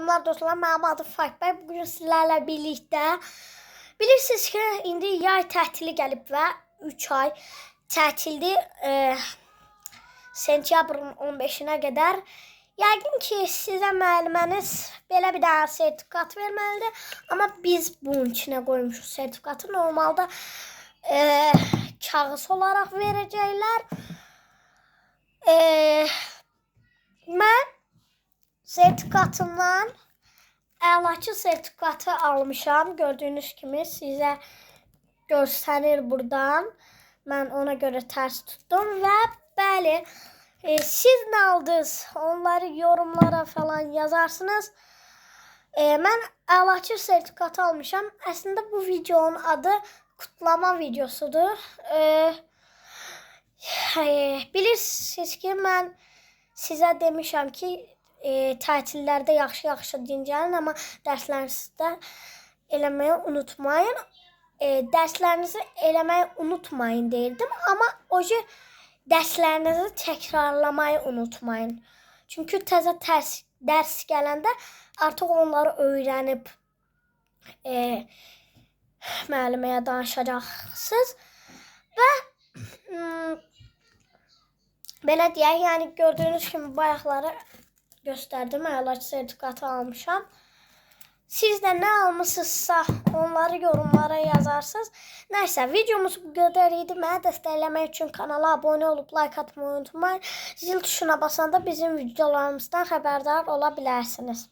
Salamlar dostlar, mənim adım Fakbay. Bugün sizlərlə birlikdə bilirsiniz ki, indi yay tətili gəlib və 3 ay tətildir. E, sentyabrın 15-nə qədər. Yəqin ki, sizə müəlliməniz belə bir dənə sertifikat verməlidir. Amma biz bunun içinə qoymuşuq sertifikatı. Normalda e, kağız olaraq verəcəklər. E, mən sertifikatımdan əlaçı sertifikatı almışam. Gördüyünüz kimi sizə göstərir buradan. Mən ona görə tərs tutdum və bəli, e, siz nə aldınız? Onları yorumlara falan yazarsınız. E, mən əlaçı sertifikatı almışam. Əslində bu videonun adı kutlama videosudur. E, e, bilirsiniz ki, mən sizə demişəm ki, e, tətillərdə yaxşı-yaxşı dincəlin, amma dərslərinizi də eləməyi unutmayın. E, dərslərinizi eləməyi unutmayın deyirdim, amma oje dərslərinizi təkrarlamayı unutmayın. Çünki təzə tərs dərs gələndə artıq onları öyrənib e, müəlliməyə danışacaqsınız və mm, belə deyək, yəni gördüyünüz kimi bayaqları göstərdim. Əlaç sertifikatı almışam. Siz də nə almısınızsa onları yorumlara yazarsınız. Nəysə, videomuz bu qədər idi. Məni dəstəkləmək üçün kanala abunə olub like atmayı unutmayın. Zil tuşuna basanda bizim videolarımızdan xəbərdar ola bilərsiniz.